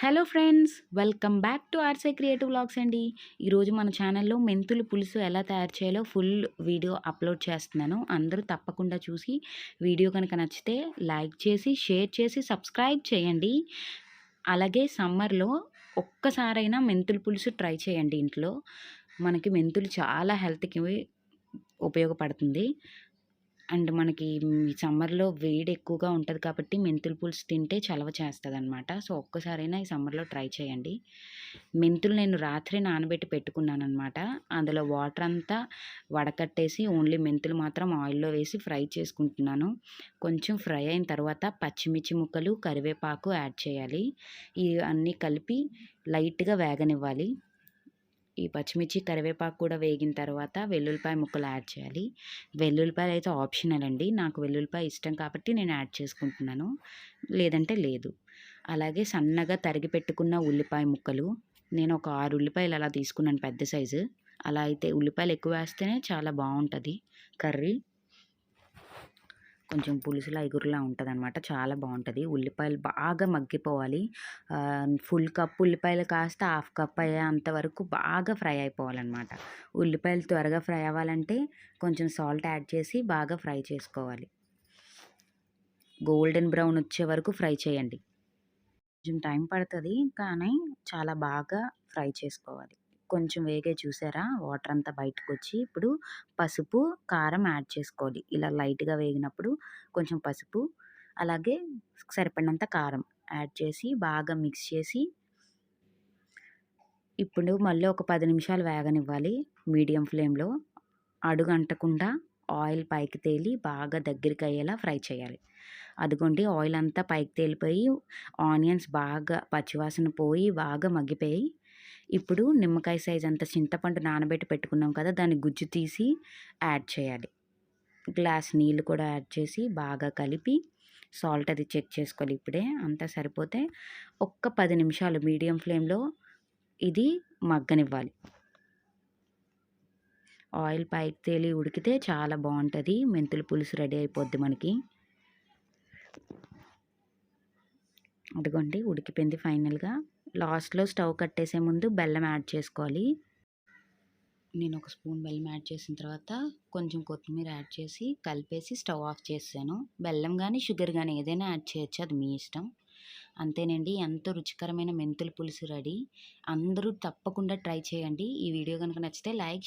Hello friends welcome back to ఆర్సే creative blogs అండి. ఈరోజు మన ఛానల్లో మెంతులు పులుసు ఎలా తయారు చేయాలో ఫుల్ వీడియో అప్లోడ్ చేస్తున్నాను. అందరూ తప్పకుండా చూసి వీడియో కనుక నచ్చితే లైక్ చేసి షేర్ చేసి సబ్స్క్రైబ్ చేయండి. అలాగే సమ్మర్లో ఒక్కసారైనా మెంతులు పులుసు ట్రై చేయండి ఇంట్లో. మనకి మెంతులు చాలా హెల్త్కి ఉపయోగపడుతుంది. అండ్ మనకి సమ్మర్లో వేడి ఎక్కువగా ఉంటుంది కాబట్టి మెంతులు పులుసు తింటే చలవ చేస్తుంది అనమాట సో ఒక్కసారైనా ఈ సమ్మర్లో ట్రై చేయండి. మెంతులు నేను రాత్రి నానబెట్టి పెట్టుకున్నాను అనమాట అందులో వాటర్ అంతా వడకట్టేసి ఓన్లీ మెంతులు మాత్రం ఆయిల్లో వేసి ఫ్రై చేసుకుంటున్నాను. కొంచెం ఫ్రై అయిన తర్వాత పచ్చిమిర్చి ముక్కలు కరివేపాకు యాడ్ చేయాలి. ఇవన్నీ కలిపి లైట్గా వేగనివ్వాలి. ఈ పచ్చిమిర్చి కరివేపాకు కూడా వేగిన తర్వాత వెల్లుల్లిపాయ ముక్కలు యాడ్ చేయాలి. వెల్లుల్లిపాయలు అయితే ఆప్షనల్ అండి. నాకు వెల్లుల్లిపాయ ఇష్టం కాబట్టి నేను యాడ్ చేసుకుంటున్నాను. లేదంటే లేదు. అలాగే సన్నగా తరిగి పెట్టుకున్న ఉల్లిపాయ ముక్కలు. నేను ఒక ఆరు ఉల్లిపాయలు అలా తీసుకున్నాను పెద్ద సైజు. అలా అయితే ఉల్లిపాయలు ఎక్కువ వేస్తేనే చాలా బాగుంటుంది కర్రీ. కొంచెం పులుసులా ఎగురులా ఉంటుంది అనమాట చాలా బాగుంటుంది ఉల్లిపాయలు బాగా మగ్గిపోవాలి. ఫుల్ కప్ ఉల్లిపాయలు కాస్త హాఫ్ కప్ అయ్యేంత వరకు బాగా ఫ్రై అయిపోవాలన్నమాట ఉల్లిపాయలు త్వరగా ఫ్రై అవ్వాలంటే కొంచెం సాల్ట్ యాడ్ చేసి బాగా ఫ్రై చేసుకోవాలి. గోల్డెన్ బ్రౌన్ వచ్చే వరకు ఫ్రై చేయండి. కొంచెం టైం పడుతుంది కానీ చాలా బాగా ఫ్రై చేసుకోవాలి. కొంచెం వేగే చూసారా? వాటర్ అంతా బయటకు వచ్చి ఇప్పుడు పసుపు కారం యాడ్ చేసుకోవాలి. ఇలా లైట్గా వేగినప్పుడు కొంచెం పసుపు అలాగే సరిపడినంత కారం యాడ్ చేసి బాగా మిక్స్ చేసి ఇప్పుడు మళ్ళీ ఒక పది నిమిషాలు వేగనివ్వాలి మీడియం ఫ్లేమ్లో. అడుగు అంటకుండా ఆయిల్ పైకి తేలి బాగా దగ్గరికి అయ్యేలా ఫ్రై చేయాలి. అదిగోండి ఆయిల్ అంతా పైకి తేలిపోయి ఆనియన్స్ బాగా పచ్చివాసన పోయి బాగా మగ్గిపోయి ఇప్పుడు నిమ్మకాయ సైజ్ అంత చింతపండు నానబెట్టి పెట్టుకున్నాం కదా దాన్ని గుజ్జు తీసి యాడ్ చేయాలి. గ్లాస్ నీళ్ళు కూడా యాడ్ చేసి బాగా కలిపి సాల్ట్ అది చెక్ చేసుకోవాలి ఇప్పుడే అంతా సరిపోతే ఒక్క పది నిమిషాలు మీడియం ఫ్లేమ్లో ఇది మగ్గనివ్వాలి. ఆయిల్ పైకి తేలి ఉడికితే చాలా బాగుంటుంది మెంతుల పులుసు రెడీ అయిపోద్ది మనకి. అదిగోండి ఉడికిపోయింది ఫైనల్గా. లాస్ట్లో స్టవ్ కట్టేసే ముందు బెల్లం యాడ్ చేసుకోవాలి. నేను ఒక స్పూన్ బెల్లం యాడ్ చేసిన తర్వాత కొంచెం కొత్తిమీర యాడ్ చేసి కలిపేసి స్టవ్ ఆఫ్ చేసాను బెల్లం కానీ షుగర్ కానీ ఏదైనా యాడ్ చేయొచ్చు. అది మీ ఇష్టం. అంతేనండి. ఎంతో రుచికరమైన మెంతుల పులుసు రెడీ. అందరూ తప్పకుండా ట్రై చేయండి. ఈ వీడియో కనుక నచ్చితే లైక్